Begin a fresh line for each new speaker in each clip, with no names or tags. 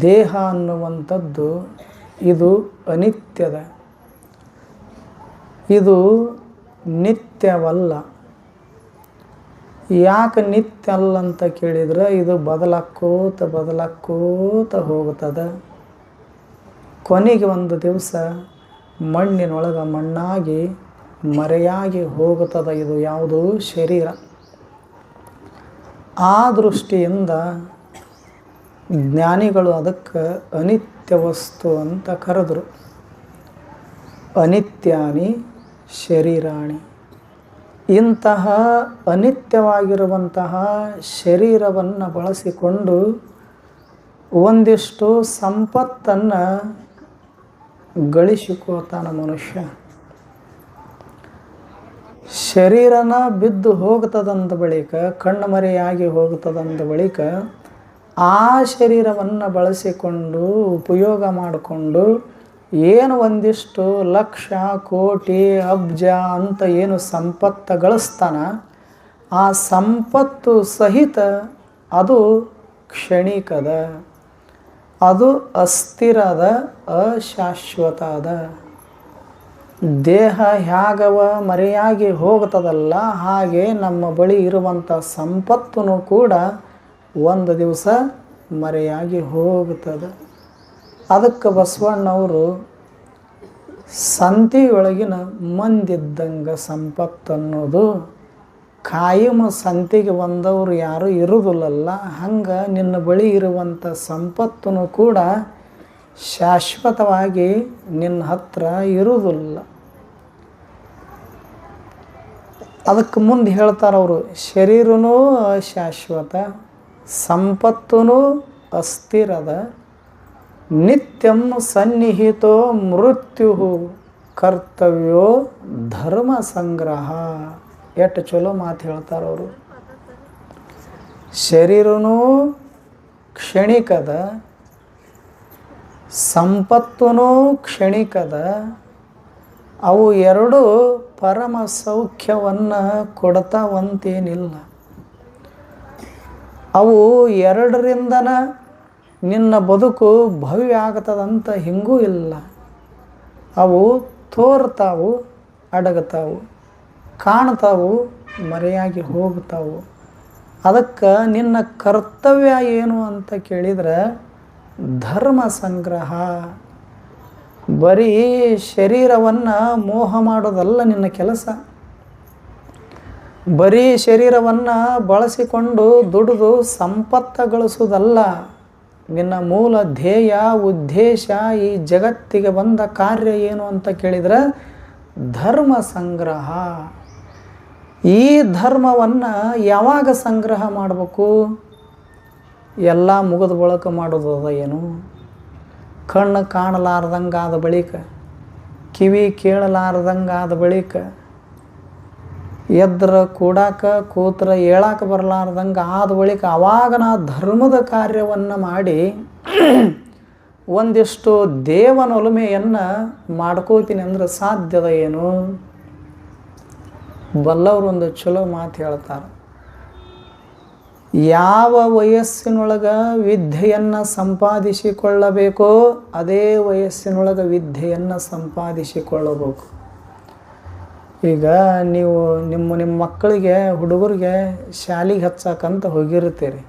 ದೇಹ ಅನ್ನುವಂಥದ್ದು ಇದು ಅನಿತ್ಯದ. ಇದು ನಿತ್ಯವಲ್ಲ. ಯಾಕೆ ನಿತ್ಯ ಅಲ್ಲ ಅಂತ ಕೇಳಿದ್ರೆ ಇದು ಬದಲಾಕೋತ ಬದಲಾಕೋತ ಹೋಗುತ್ತದೆ. ಕೊನೆಗೆ ಒಂದು ದಿವಸ ಮಣ್ಣಿನೊಳಗೆ ಮಣ್ಣಾಗಿ, ಮರೆಯಾಗಿ ಹೋಗುತ್ತದೆ ಇದು ಯಾವುದು? ಶರೀರ. ಆ ದೃಷ್ಟಿಯಿಂದ ಜ್ಞಾನಿಗಳು ಅದಕ್ಕೆ ಅನಿತ್ಯ ವಸ್ತು ಅಂತ ಕರೆದರು. ಅನಿತ್ಯಾನಿ ಶರೀರಾಣಿ. ಇಂತಹ ಅನಿತ್ಯವಾಗಿರುವಂತಹ ಶರೀರವನ್ನು ಬಳಸಿಕೊಂಡು ಒಂದಿಷ್ಟು ಸಂಪತ್ತನ್ನು ಗಳಿಸಿಕೋತಾನ ಮನುಷ್ಯ. ಶರೀರನ ಬಿದ್ದು ಹೋಗ್ತದಂದ ಬಳಿಕ, ಕಣ್ಣು ಮರೆಯಾಗಿ ಹೋಗ್ತದಂದ ಬಳಿಕ ಆ ಶರೀರವನ್ನು ಬಳಸಿಕೊಂಡು, ಉಪಯೋಗ ಮಾಡಿಕೊಂಡು ಏನು ಒಂದಿಷ್ಟು ಲಕ್ಷ, ಕೋಟಿ, ಅಬ್ಜ ಅಂತ ಏನು ಸಂಪತ್ತು ಗಳಿಸ್ತಾನ, ಆ ಸಂಪತ್ತು ಸಹಿತ ಅದು ಕ್ಷಣಿಕದ, ಅದು ಅಸ್ಥಿರದ ಅಶಾಶ್ವತ ಅದ ದೇಹ ಹ್ಯಾಗವ ಮರೆಯಾಗಿ ಹೋಗ್ತದಲ್ಲ ಹಾಗೆ ನಮ್ಮ ಬಳಿ ಇರುವಂಥ ಸಂಪತ್ತೂ ಕೂಡ ಒಂದು ದಿವಸ ಮರೆಯಾಗಿ ಹೋಗುತ್ತದೆ. ಅದಕ್ಕೆ ಬಸವಣ್ಣವರು ಸಂತಿಯೊಳಗಿನ ಮಂದಿದ್ದಂಗೆ ಸಂಪತ್ತು ಅನ್ನೋದು ಕಾಯಂ ಸಂತಿಗೆ ಬಂದವರು ಯಾರೂ ಇರುವುದಿಲ್ಲಲ್ಲ ಹಂಗೆ ನಿನ್ನ ಬಳಿ ಇರುವಂಥ ಸಂಪತ್ತೂ ಕೂಡ ಶಾಶ್ವತವಾಗಿ ನಿನ್ನ ಹತ್ರ ಇರುವುದಿಲ್ಲ ಅದಕ್ಕೆ ಮುಂದೆ ಹೇಳ್ತಾರೆ ಅವರು ಶರೀರನೂ ಅಶಾಶ್ವತ ಸಂಪತ್ತೂ ಅಸ್ಥಿರದ ನಿತ್ಯಂ ಸನ್ನಿಹಿತೋ ಮೃತ್ಯು ಕರ್ತವ್ಯೋ ಧರ್ಮ ಸಂಗ್ರಹ. ಎಷ್ಟು ಚಲೋ ಮಾತು ಹೇಳ್ತಾರವರು ಶರೀರನೂ ಕ್ಷಣಿಕದ ಸಂಪತ್ತೂ ಕ್ಷಣಿಕದ, ಅವು ಎರಡು ಪರಮ ಸೌಖ್ಯವನ್ನು ಕೊಡ್ತಾವಂತೇನಿಲ್ಲ. ಅವು ಎರಡರಿಂದನ ನಿನ್ನ ಬದುಕು ಭವ್ಯ ಆಗ್ತದಂತ ಹಿಂಗೂ ಇಲ್ಲ. ಅವು ತೋರ್ತಾವು, ಅಡಗತಾವು, ಕಾಣ್ತಾವು, ಮರೆಯಾಗಿ ಹೋಗ್ತಾವು. ಅದಕ್ಕೆ ನಿನ್ನ ಕರ್ತವ್ಯ ಏನು ಅಂತ ಕೇಳಿದ್ರೆ ಧರ್ಮ ಸಂಗ್ರಹ. ಬರೀ ಶರೀರವನ್ನು ಮೋಹ ಮಾಡೋದಲ್ಲ ನಿನ್ನ ಕೆಲಸ. ಬರೀ ಶರೀರವನ್ನು ಬಳಸಿಕೊಂಡು ದುಡಿದು ಸಂಪತ್ತ ಗಳಿಸುವುದಲ್ಲ ನಿನ್ನ ಮೂಲ ಧ್ಯೇಯ, ಉದ್ದೇಶ ಈ ಜಗತ್ತಿಗೆ ಬಂದ ಕಾರ್ಯ ಏನು ಅಂತ ಕೇಳಿದ್ರೆ ಧರ್ಮ ಸಂಗ್ರಹ. ಈ ಧರ್ಮವನ್ನು ಯಾವಾಗ ಸಂಗ್ರಹ ಮಾಡಬೇಕು? ಎಲ್ಲ ಮುಗಿದ ಬಳಕ ಮಾಡೋದು ಅದ ಏನು? ಕಣ್ಣು ಕಾಣಲಾರ್ದಂಗಾದ ಬಳಿಕ, ಕಿವಿ ಕೇಳಲಾರ್ದಂಗೆ ಬಳಿಕ ಎದ್ರ ಕೂಡಾಕ ಕೂತ್ರ ಹೇಳಾಕ ಬರಲಾರ್ದಂಗೆ ಆದ ಬಳಿಕ ಆವಾಗ ನಾ ಧರ್ಮದ ಕಾರ್ಯವನ್ನು ಮಾಡಿ ಒಂದಿಷ್ಟು ದೇವನೊಲುಮೆಯನ್ನು ಮಾಡ್ಕೋತೀನಿ ಅಂದ್ರೆ ಸಾಧ್ಯದ ಏನು? ಬಲ್ಲವರು ಒಂದು ಚಲೋ ಮಾತು ಹೇಳ್ತಾರೆ. ಯಾವ ವಯಸ್ಸಿನೊಳಗೆ ವಿದ್ಯೆಯನ್ನು ಸಂಪಾದಿಸಿಕೊಳ್ಳಬೇಕೋ ಅದೇ ವಯಸ್ಸಿನೊಳಗೆ ವಿದ್ಯೆಯನ್ನು ಸಂಪಾದಿಸಿಕೊಳ್ಳಬೇಕು. ಈಗ ನೀವು ನಿಮ್ಮ ನಿಮ್ಮ ಮಕ್ಕಳಿಗೆ, ಹುಡುಗರಿಗೆ ಶಾಲೆಗೆ ಹಚ್ಚಕ್ಕಂತ ಹೋಗಿರ್ತೀರಿ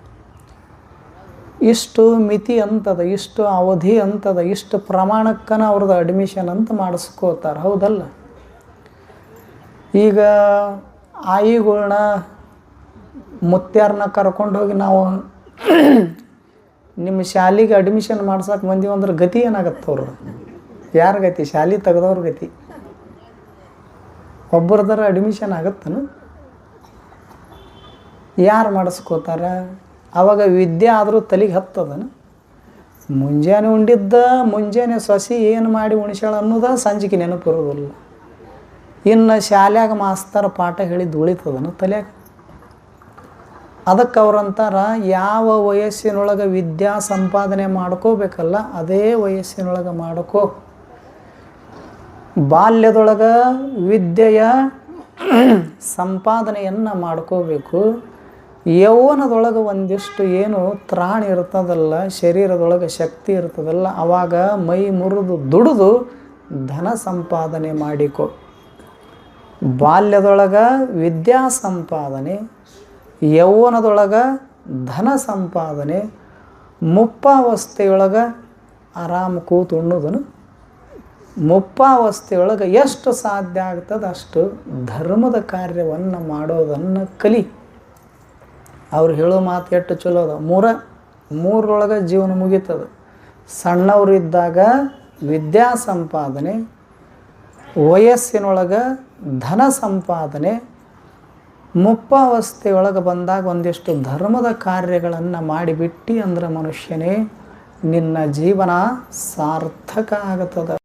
ಇಷ್ಟು ಮಿತಿ ಅಂತದ, ಇಷ್ಟು ಅವಧಿ ಅಂತದ, ಇಷ್ಟು ಪ್ರಮಾಣಕ್ಕನ ಅವ್ರದ್ದು ಅಡ್ಮಿಷನ್ ಅಂತ ಮಾಡಿಸ್ಕೋತಾರೆ, ಹೌದಲ್ಲ? ಈಗ ಆಯಿಗಳನ್ನ ಮುತ್ಯಾರನ್ನ ಕರ್ಕೊಂಡು ಹೋಗಿ ನಾವು ನಿಮ್ಮ ಶಾಲೆಗೆ ಅಡ್ಮಿಷನ್ ಮಾಡ್ಸಕ್ಕೆ ಬಂದೀವಿ ಅಂದ್ರೆ ಗತಿ ಏನಾಗತ್ತೆ ಅವ್ರು ಯಾರ ಗತಿ? ಶಾಲೆ ತೆಗೆದವ್ರ ಗತಿ. ಒಬ್ಬರದರ ಅಡ್ಮಿಷನ್ ಆಗತ್ತನು? ಯಾರು ಮಾಡಿಸ್ಕೋತಾರ? ಆವಾಗ ವಿದ್ಯೆ ಆದರೂ ತಲೆಗೆ ಹತ್ತದನು? ಮುಂಜಾನೆ ಉಂಡಿದ್ದ, ಮುಂಜಾನೆ ಸೊಸಿ ಏನು ಮಾಡಿ ಉಣಿಸ್ಯಾಳ ಅನ್ನೋದ ಸಂಜಿಕೆ ನೆನಪು ಇರೋದಿಲ್ಲ. ಇನ್ನು ಶಾಲ್ಯಾಗ ಮಾಸ್ತರ್ ಪಾಠ ಹೇಳಿದ್ದು ಉಳಿತದನು ತಲೆಯಾಗ? ಅದಕ್ಕೆ ಅವ್ರಂತಾರ ಯಾವ ವಯಸ್ಸಿನೊಳಗೆ ವಿದ್ಯಾ ಸಂಪಾದನೆ ಮಾಡ್ಕೋಬೇಕಲ್ಲ, ಅದೇ ವಯಸ್ಸಿನೊಳಗೆ ಮಾಡ್ಕೋ. ಯೌವನದೊಳಗೆ ಒಂದಿಷ್ಟು ಏನು ತ್ರಾಣ ಇರ್ತದಲ್ಲ, ಶರೀರದೊಳಗೆ ಶಕ್ತಿ ಇರ್ತದಲ್ಲ ಆವಾಗ ಮೈ ಮುರಿದು ದುಡಿದು ಧನ ಸಂಪಾದನೆ ಮಾಡಿಕೊ. ಬಾಲ್ಯದೊಳಗೆ ವಿದ್ಯಾ ಸಂಪಾದನೆ, ಯೌವನದೊಳಗೆ ಧನ ಸಂಪಾದನೆ, ಮುಪ್ಪಾವಸ್ಥೆಯೊಳಗೆ ಆರಾಮ ಕೂತು ಉಣ್ಣೋದನು ಮುಪ್ಪಾವಸ್ಥೆಯೊಳಗೆ ಎಷ್ಟು ಸಾಧ್ಯ ಆಗ್ತದೆ ಅಷ್ಟು ಧರ್ಮದ ಕಾರ್ಯವನ್ನು ಮಾಡೋದನ್ನು ಕಲಿ. ಅವ್ರು ಹೇಳೋ ಮಾತು ಎಷ್ಟು ಚಲೋ ಅದ. ಮೂರ, ಮೂರರೊಳಗೆ ಜೀವನ ಮುಗೀತದ. ಸಣ್ಣವರಿದ್ದಾಗ ವಿದ್ಯಾ ಸಂಪಾದನೆ, ವಯಸ್ಸಿನೊಳಗೆ ಧನ ಸಂಪಾದನೆ, ಮುಪ್ಪಾವಸ್ಥೆಯೊಳಗೆ ಬಂದಾಗ ಒಂದಿಷ್ಟು ಧರ್ಮದ ಕಾರ್ಯಗಳನ್ನು ಮಾಡಿಬಿಟ್ಟು ಅಂದ್ರೆ ಮನುಷ್ಯನೇ ನಿನ್ನ ಜೀವನ ಸಾರ್ಥಕ ಆಗತದ.